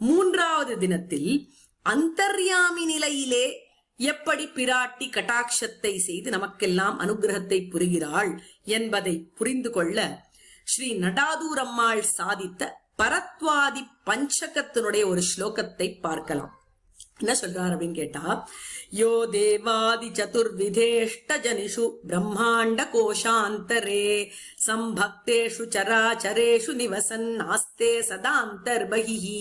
மூன்றாவது தினத்தில் அந்தர்யாமி நிலையிலே எப்படி பிராட்டி கட்டாட்சத்தை செய்து நமக்கெல்லாம் அனுகிரகத்தை புரிகிறாள் என்பதை புரிந்து கொள்ள ஸ்ரீ நடாதூரம்மாள் சாதித்த பரத்வாதி பஞ்சகத்தினுடைய ஒரு ஸ்லோகத்தை பார்க்கலாம். என்ன சொல்றார் அப்படின்னு கேட்டா யோ தேவாதி சதுர்விதேஷ்ட ஜனிஷு பிரம்மாண்ட கோஷாந்தரே சம்பக்தேஷு சராச்சரேஷு நிவசன் ஆஸ்தே சதாந்தர்பகிஹி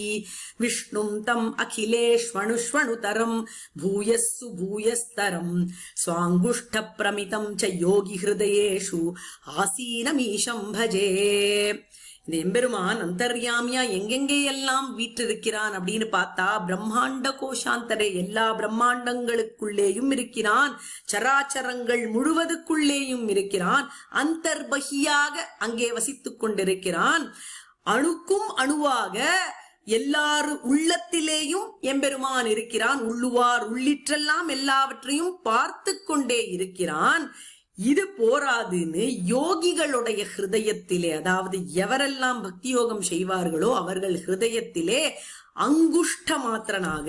விஷ்ணும் தம் அகிலேஷ்வணுஷ்வணுதரம் பூயஸ்ஸு பூயஸ்தரம் ஸ்வாங்குஷ்ட பிரமிதம் ச யோகி ஹிருதயேஷு ஆசீனமீஷம் பஜே இந்த எம்பெருமான் அந்தர்யாமியா எங்கெங்கே எல்லாம் வீற்றிருக்கிறான் அப்படின்னு பார்த்தா பிரம்மாண்ட கோஷாந்தரே எல்லா பிரம்மாண்டங்களுக்குள்ளேயும் இருக்கிறான். சராச்சரங்கள் முழுவதுக்குள்ளேயும் இருக்கிறான். அந்தர்பகியாக அங்கே வசித்துக் கொண்டிருக்கிறான். அணுக்கும் அணுவாக எல்லாரு உள்ளத்திலேயும் எம்பெருமான் இருக்கிறான். உள்ளுவார் உள்ளிற்றெல்லாம் எல்லாவற்றையும் பார்த்து கொண்டே இருக்கிறான். இது போராதுன்னு யோகிகளுடைய ஹிருதயத்திலே அதாவது எவரெல்லாம் பக்தி யோகம் செய்வார்களோ அவர்கள் ஹிருதயத்திலே அங்குஷ்ட மாத்திரனாக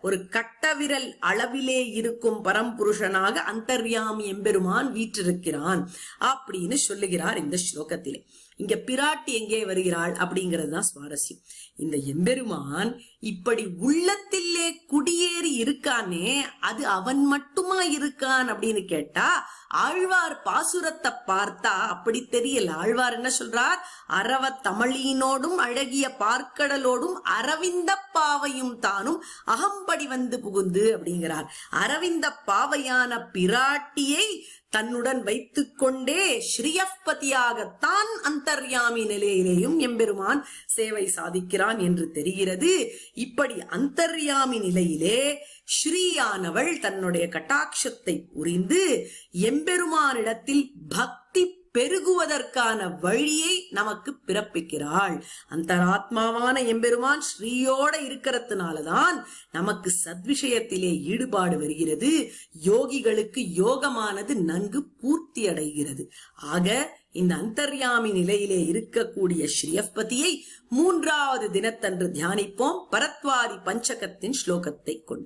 ஒரு கட்டவிரல் அளவிலே இருக்கும் பரம்புருஷனாக அந்தர்யாமி எம்பெருமான் வீற்றிருக்கிறான் அப்படின்னு சொல்லுகிறார் இந்த ஸ்லோகத்திலே. இங்க பிராட்டி எங்கே வருகிறாள் அப்படிங்கிறது தான் சுவாரஸ்யம். இந்த எம்பெருமான் இப்படி உள்ளத்திலே குடியேறி இருக்கானே அது அவன் மட்டுமா இருக்கான் அப்படின்னு கேட்டா ஆழ்வார் பாசுரத்தை பார்த்தா அப்படி தெரியல. ஆழ்வார் என்ன சொல்றார்? அரவ தமிழினோடும் அழகிய பார்க்கடலோடும் அரவிந்த பாவையும் தானும் அகம்படி வந்து புகுந்து அப்படிங்கிறார். அரவிந்த பாவையான பிராட்டியை தன்னுடன் வைத்துக் கொண்டே ஸ்ரீயப்பதியாகத்தான் அந்தர்யாமி நிலையிலேயும் எம்பெருமான் சேவை சாதிக்கிறான் என்று தெரிகிறது. இப்படி அந்தர்யாமி நிலையிலே ஸ்ரீயானவள் தன்னுடைய கட்டாட்சத்தை புரிந்து எம்பெருமானிடத்தில் பக்தி பெருகுவதற்கான வழியை நமக்கு பிறப்பிக்கிறாள். அந்தராத்மாவான எம்பெருமான் ஸ்ரீயோட இருக்கிறதுனாலதான் நமக்கு சத்விஷயத்திலே ஈடுபாடு வருகிறது. யோகிகளுக்கு யோகமானது நன்கு பூர்த்தி அடைகிறது ஆக இந்த அந்தர்யாமி நிலையிலே இருக்கக்கூடிய ஸ்ரீயப்பதியை மூன்றாவது தினத்தன்று தியானிப்போம். பரத்வாரி பஞ்சகத்தின் ஸ்லோகத்தை கொண்டு.